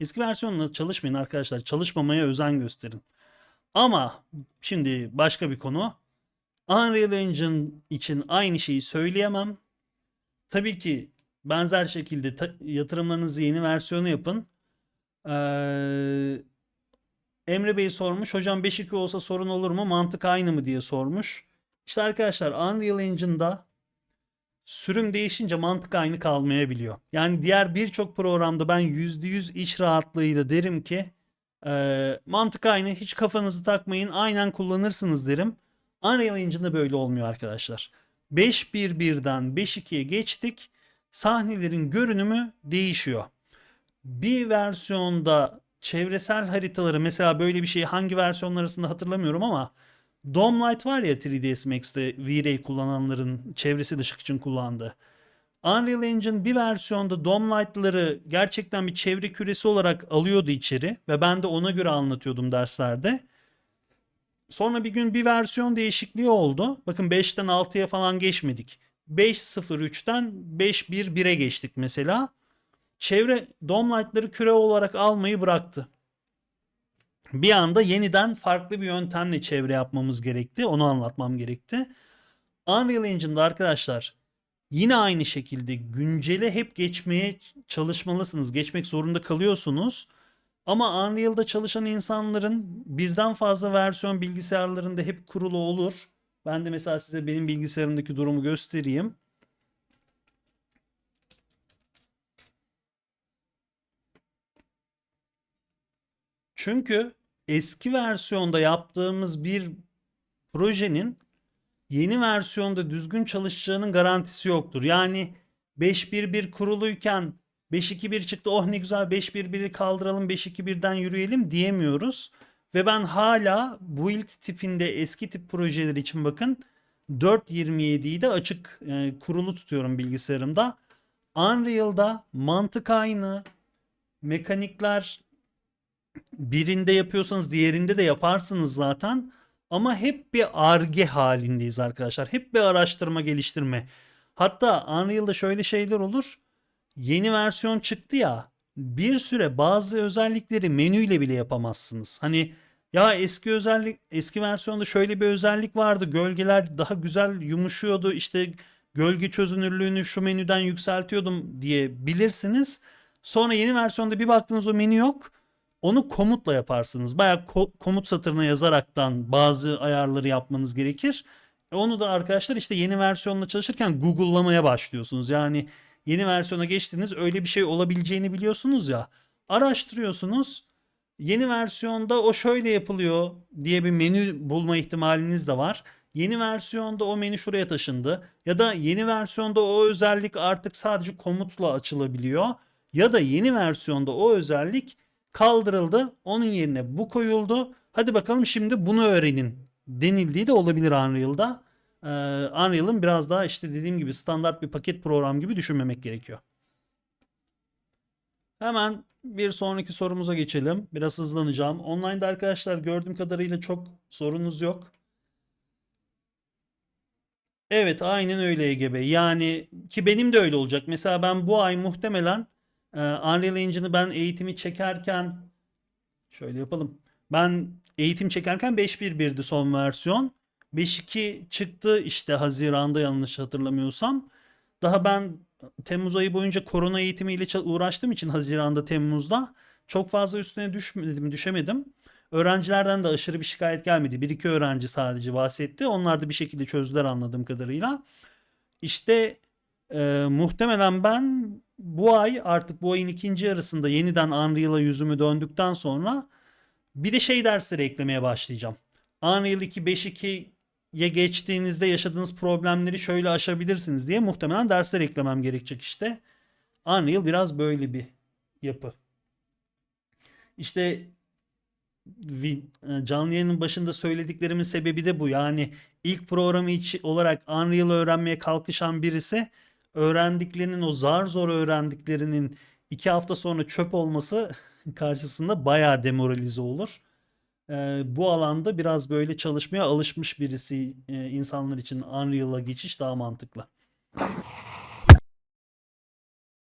Eski versiyonla çalışmayın arkadaşlar. Çalışmamaya özen gösterin. Ama şimdi başka bir konu. Unreal Engine için aynı şeyi söyleyemem. Tabii ki benzer şekilde yatırımlarınızı yeni versiyonu yapın. Ee, Emre Bey sormuş. Hocam 5.2 olsa sorun olur mu? Mantık aynı mı diye sormuş. İşte arkadaşlar Unreal Engine'da sürüm değişince mantık aynı kalmayabiliyor. Yani diğer birçok programda ben %100 iç rahatlığıyla derim ki e, mantık aynı hiç kafanızı takmayın aynen kullanırsınız derim. Unreal Engine'da böyle olmuyor arkadaşlar. 5.1.1'den 5.2'ye geçtik. Sahnelerin görünümü değişiyor. Bir versiyonda çevresel haritaları mesela böyle bir şeyi hangi versiyonlar arasında hatırlamıyorum ama Domelight var ya 3ds Max'te V-Ray kullananların çevresi ışık için kullandığı. Unreal Engine bir versiyonda Domlight'ları gerçekten bir çevre küresi olarak alıyordu içeri ve ben de ona göre anlatıyordum derslerde. Sonra bir gün bir versiyon değişikliği oldu. Bakın 5'ten 6'ya falan geçmedik. 5.03'ten 5.1.1'e geçtik mesela. Çevre Domlight'ları küre olarak almayı bıraktı bir anda yeniden farklı bir yöntemle çevre yapmamız gerekti. Onu anlatmam gerekti. Unreal Engine'da arkadaşlar yine aynı şekilde güncele hep geçmeye çalışmalısınız. Geçmek zorunda kalıyorsunuz. Ama Unreal'da çalışan insanların birden fazla versiyon bilgisayarlarında hep kurulu olur. Ben de mesela size benim bilgisayarımdaki durumu göstereyim. Çünkü eski versiyonda yaptığımız bir projenin yeni versiyonda düzgün çalışacağının garantisi yoktur. Yani 5.1.1 kuruluyken 5.2.1 çıktı oh ne güzel 5.1.1'i kaldıralım 5.2.1'den yürüyelim diyemiyoruz. Ve ben hala build tipinde eski tip projeler için bakın 4.27'yi de açık e, kurulu tutuyorum bilgisayarımda. Unreal'da mantık aynı, mekanikler birinde yapıyorsanız diğerinde de yaparsınız zaten. Ama hep bir arge halindeyiz arkadaşlar. Hep bir araştırma geliştirme. Hatta Unreal'da şöyle şeyler olur. Yeni versiyon çıktı ya. Bir süre bazı özellikleri menüyle bile yapamazsınız. Hani ya eski özellik eski versiyonda şöyle bir özellik vardı. Gölgeler daha güzel yumuşuyordu. İşte gölge çözünürlüğünü şu menüden yükseltiyordum diye bilirsiniz. Sonra yeni versiyonda bir baktınız o menü yok. Onu komutla yaparsınız. Bayağı ko- komut satırına yazaraktan bazı ayarları yapmanız gerekir. E Onu da arkadaşlar işte yeni versiyonla çalışırken Google'lamaya başlıyorsunuz. Yani yeni versiyona geçtiniz öyle bir şey olabileceğini biliyorsunuz ya. Araştırıyorsunuz. Yeni versiyonda o şöyle yapılıyor diye bir menü bulma ihtimaliniz de var. Yeni versiyonda o menü şuraya taşındı. Ya da yeni versiyonda o özellik artık sadece komutla açılabiliyor. Ya da yeni versiyonda o özellik kaldırıldı. Onun yerine bu koyuldu. Hadi bakalım şimdi bunu öğrenin denildiği de olabilir Unreal'da. Ee, Unreal'ın biraz daha işte dediğim gibi standart bir paket program gibi düşünmemek gerekiyor. Hemen bir sonraki sorumuza geçelim. Biraz hızlanacağım. Online'da arkadaşlar gördüğüm kadarıyla çok sorunuz yok. Evet aynen öyle EGB. Yani ki benim de öyle olacak. Mesela ben bu ay muhtemelen ee, Unreal Engine'ı ben eğitimi çekerken şöyle yapalım. Ben eğitim çekerken 5.1.1'di son versiyon. 5.2 çıktı işte Haziran'da yanlış hatırlamıyorsam. Daha ben Temmuz ayı boyunca korona eğitimiyle uğraştığım için Haziran'da Temmuz'da çok fazla üstüne düşmedim, düşemedim. Öğrencilerden de aşırı bir şikayet gelmedi. Bir iki öğrenci sadece bahsetti. Onlar da bir şekilde çözdüler anladığım kadarıyla. İşte e, muhtemelen ben bu ay artık bu ayın ikinci yarısında yeniden Unreal'a yüzümü döndükten sonra bir de şey dersleri eklemeye başlayacağım. Unreal 2 5.2'ye geçtiğinizde yaşadığınız problemleri şöyle aşabilirsiniz diye muhtemelen dersler eklemem gerekecek işte. Unreal biraz böyle bir yapı. İşte e, canlı yayının başında söylediklerimin sebebi de bu. Yani ilk programı olarak Unreal öğrenmeye kalkışan birisi öğrendiklerinin o zar zor öğrendiklerinin iki hafta sonra çöp olması karşısında bayağı demoralize olur. Ee, bu alanda biraz böyle çalışmaya alışmış birisi e, insanlar için Unreal'a geçiş daha mantıklı.